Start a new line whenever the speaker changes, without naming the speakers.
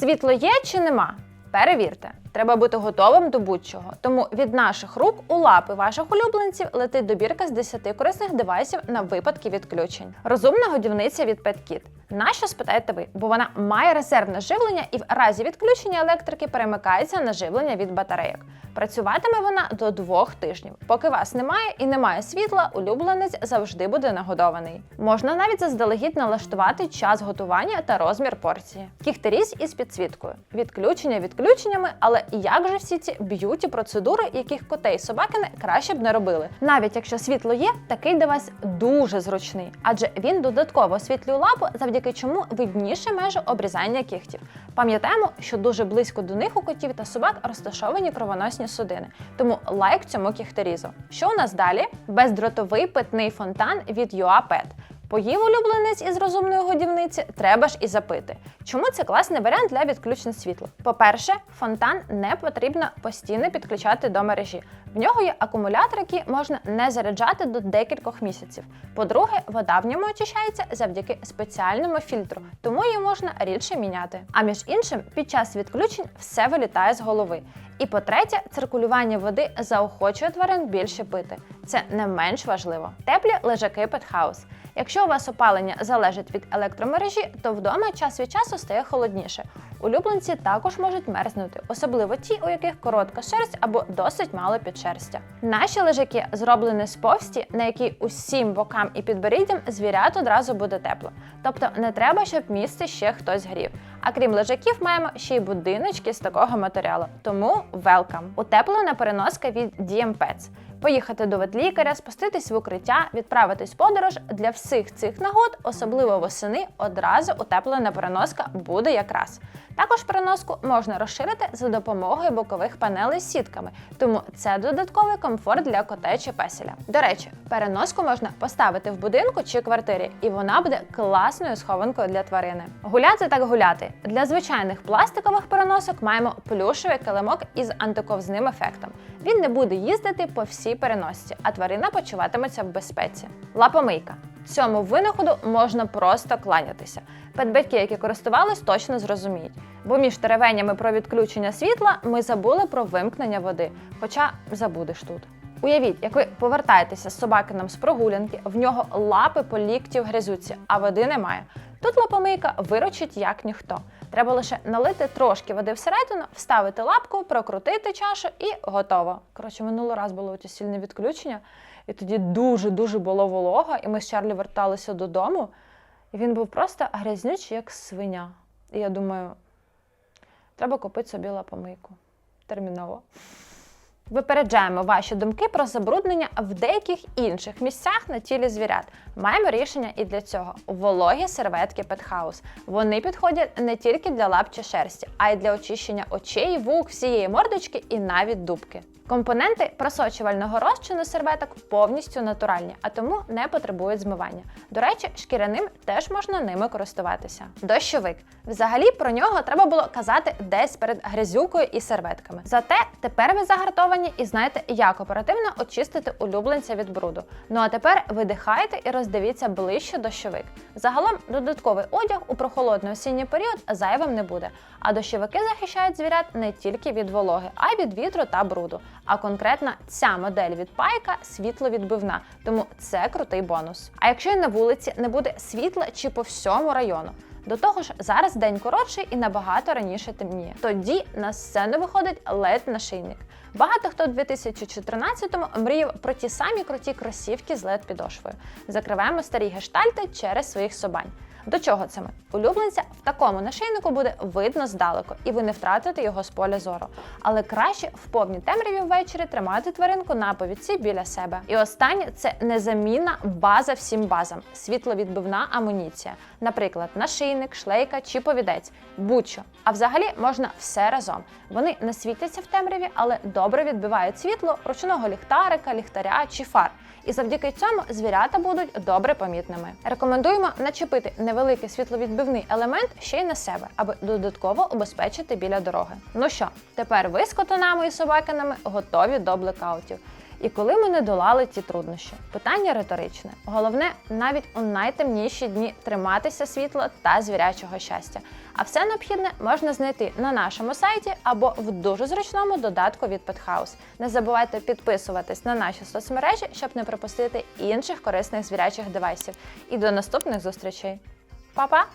Світло є чи нема? Перевірте. Треба бути готовим до будь-чого. Тому від наших рук у лапи ваших улюбленців летить добірка з 10 корисних девайсів на випадки відключень. Розумна годівниця від PetKit. Нащо спитаєте ви? Бо вона має резервне живлення і в разі відключення електрики перемикається на живлення від батарейок. Працюватиме вона до двох тижнів. Поки вас немає і немає світла, улюбленець завжди буде нагодований. Можна навіть заздалегідь налаштувати час готування та розмір порції. Кіхтеріз із підсвіткою. Відключення відключеннями, але як же всі ці б'юті процедури, яких котей і собакини краще б не робили. Навіть якщо світло є, такий девайс дуже зручний, адже він додатково освітлює лапу, завдяки чому видніше межа обрізання кігтів. Пам'ятаємо, що дуже близько до них у котів та собак розташовані кровоносні судини. Тому лайк цьому кігторізу. Що у нас далі? Бездротовий питний фонтан від UAPET. Поїв улюбленець із розумної годівниці, треба ж і запити. Чому це класний варіант для відключень світла? По-перше, фонтан не потрібно постійно підключати до мережі. В нього є акумулятор, який можна не заряджати до декількох місяців. По-друге, вода в ньому очищається завдяки спеціальному фільтру, тому її можна рідше міняти. А між іншим, під час відключень все вилітає з голови. І по-третє, циркулювання води заохочує тварин більше пити. Це не менш важливо. Теплі лежаки Петхаус. Якщо у вас опалення залежить від електромережі, то вдома час від часу стає холодніше. Улюбленці також можуть мерзнути, особливо ті, у яких коротка шерсть або досить мало підшерстя. Наші лежаки зроблені з повсті, на якій усім бокам і підборіддям звірят одразу буде тепло. Тобто не треба, щоб місце ще хтось грів. А крім лежаків, маємо ще й будиночки з такого матеріалу. Тому welcome! Утеплена переноска від DM Pets. Поїхати до ветлікаря, спуститись в укриття, відправитись в подорож для всіх цих нагод, особливо восени, одразу утеплена переноска буде якраз. Також переноску можна розширити за допомогою бокових панелей з сітками, тому це додатковий комфорт для кота чи песеля. До речі, переноску можна поставити в будинку чи квартирі, і вона буде класною схованкою для тварини. Гуляти так гуляти. Для звичайних пластикових переносок маємо плюшевий килимок із антиковзним ефектом. Він не буде їздити по всій переносці, а тварина почуватиметься в безпеці. Лапомийка. Цьому винаходу можна просто кланятися. Педбатьки, які користувались, точно зрозуміють. Бо між теревенями про відключення світла ми забули про вимкнення води, хоча забудеш тут. Уявіть, як ви повертаєтеся з собакином з прогулянки, в нього лапи по лікті в грязюці, а води немає. Тут лапомийка виручить як ніхто. Треба лише налити трошки води всередину, вставити лапку, прокрутити чашу і готово. Коротше, минулий раз було оце сильне відключення, і тоді дуже-дуже було волого, і ми з Чарлі верталися додому, і він був просто грязнючий, як свиня. І я думаю, треба купити собі лапомийку. Терміново. Випереджаємо ваші думки про забруднення в деяких інших місцях на тілі звірят. Маємо рішення і для цього: вологі серветки Петхаус. Вони підходять не тільки для лап чи шерсті, а й для очищення очей, вук, всієї мордочки і навіть дубки. Компоненти просочувального розчину серветок повністю натуральні, а тому не потребують змивання. До речі, шкіряним теж можна ними користуватися. Дощовик. Взагалі про нього треба було казати десь перед грязюкою і серветками. Зате тепер ви загартовані і знаєте, як оперативно очистити улюбленця від бруду. Ну а тепер видихайте і роздивіться ближче дощовик. Загалом додатковий одяг у прохолодний осінній період зайвим не буде. А дощовики захищають звірят не тільки від вологи, а й від вітру та бруду. А конкретно ця модель від пайка світловідбивна, тому це крутий бонус. А якщо й на вулиці не буде світла чи по всьому району. До того ж, зараз день коротший і набагато раніше темніє. Тоді на сцену виходить led нашийник. Багато хто в 2014-му мріяв про ті самі круті кросівки з led підошвою. Закриваємо старі гештальти через своїх собань. До чого це ми? Улюбленця в такому нашийнику буде видно здалеку, і ви не втратите його з поля зору. Але краще в повній темряві ввечері тримати тваринку на повідці біля себе. І останнє це незамінна база всім базам світловідбивна амуніція. Наприклад, нашийник, шлейка чи повідець, будь-що. А взагалі можна все разом. Вони не світяться в темряві, але добре відбивають світло ручного ліхтарика, ліхтаря чи фар. І завдяки цьому звірята будуть добре помітними. Рекомендуємо начепити невеликий світловідбивний елемент ще й на себе, аби додатково обезпечити біля дороги. Ну що, тепер ви з котанами і собакинами готові до блекаутів. І коли ми не долали ті труднощі? Питання риторичне. Головне, навіть у найтемніші дні триматися світла та звірячого щастя. А все необхідне можна знайти на нашому сайті або в дуже зручному додатку від Pethouse. Не забувайте підписуватись на наші соцмережі, щоб не пропустити інших корисних звірячих девайсів. І до наступних зустрічей. Па-па!